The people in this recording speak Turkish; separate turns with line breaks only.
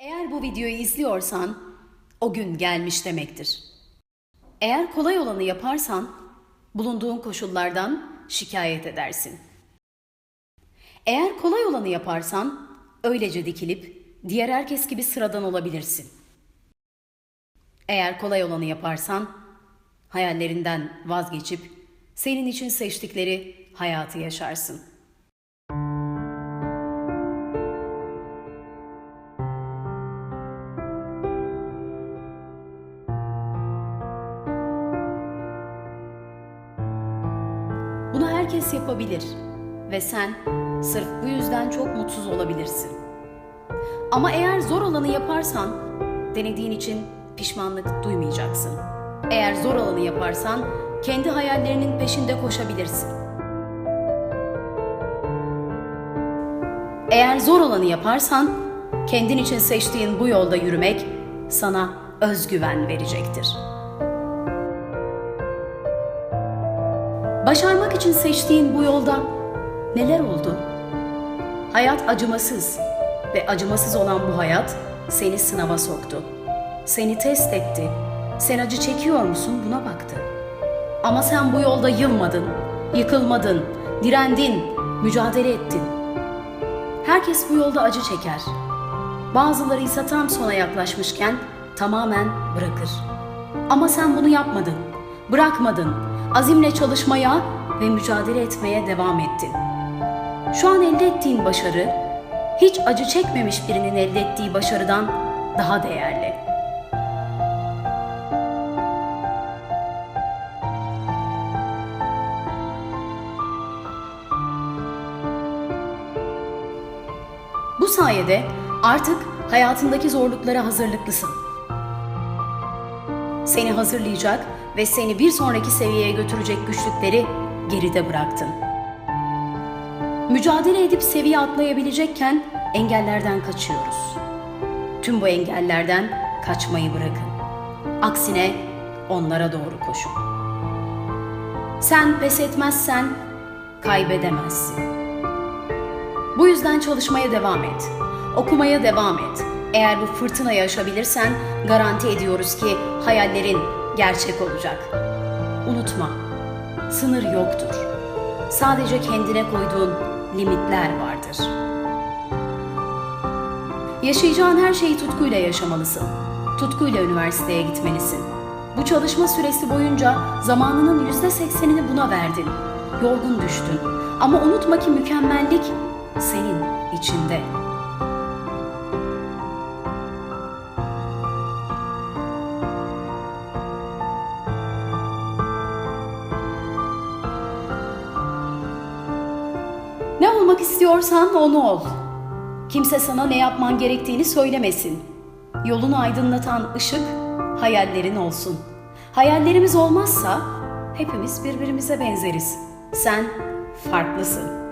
Eğer bu videoyu izliyorsan o gün gelmiş demektir. Eğer kolay olanı yaparsan bulunduğun koşullardan şikayet edersin. Eğer kolay olanı yaparsan öylece dikilip diğer herkes gibi sıradan olabilirsin. Eğer kolay olanı yaparsan hayallerinden vazgeçip senin için seçtikleri hayatı yaşarsın. Herkes yapabilir ve sen sırf bu yüzden çok mutsuz olabilirsin. Ama eğer zor olanı yaparsan denediğin için pişmanlık duymayacaksın. Eğer zor olanı yaparsan kendi hayallerinin peşinde koşabilirsin. Eğer zor olanı yaparsan kendin için seçtiğin bu yolda yürümek sana özgüven verecektir. Başarmak için seçtiğin bu yolda neler oldu? Hayat acımasız ve acımasız olan bu hayat seni sınava soktu. Seni test etti. Sen acı çekiyor musun buna baktı. Ama sen bu yolda yılmadın, yıkılmadın, direndin, mücadele ettin. Herkes bu yolda acı çeker. Bazıları ise tam sona yaklaşmışken tamamen bırakır. Ama sen bunu yapmadın. Bırakmadın. Azimle çalışmaya ve mücadele etmeye devam ettin. Şu an elde ettiğin başarı hiç acı çekmemiş birinin elde ettiği başarıdan daha değerli. Bu sayede artık hayatındaki zorluklara hazırlıklısın. Seni hazırlayacak ve seni bir sonraki seviyeye götürecek güçlükleri geride bıraktın. Mücadele edip seviye atlayabilecekken engellerden kaçıyoruz. Tüm bu engellerden kaçmayı bırakın. Aksine onlara doğru koşun. Sen pes etmezsen kaybedemezsin. Bu yüzden çalışmaya devam et. Okumaya devam et. Eğer bu fırtınayı aşabilirsen garanti ediyoruz ki hayallerin gerçek olacak. Unutma, sınır yoktur. Sadece kendine koyduğun limitler vardır. Yaşayacağın her şeyi tutkuyla yaşamalısın. Tutkuyla üniversiteye gitmelisin. Bu çalışma süresi boyunca zamanının yüzde seksenini buna verdin. Yorgun düştün. Ama unutma ki mükemmellik senin içinde. Olmak istiyorsan onu ol. Kimse sana ne yapman gerektiğini söylemesin. Yolunu aydınlatan ışık hayallerin olsun. Hayallerimiz olmazsa hepimiz birbirimize benzeriz. Sen farklısın.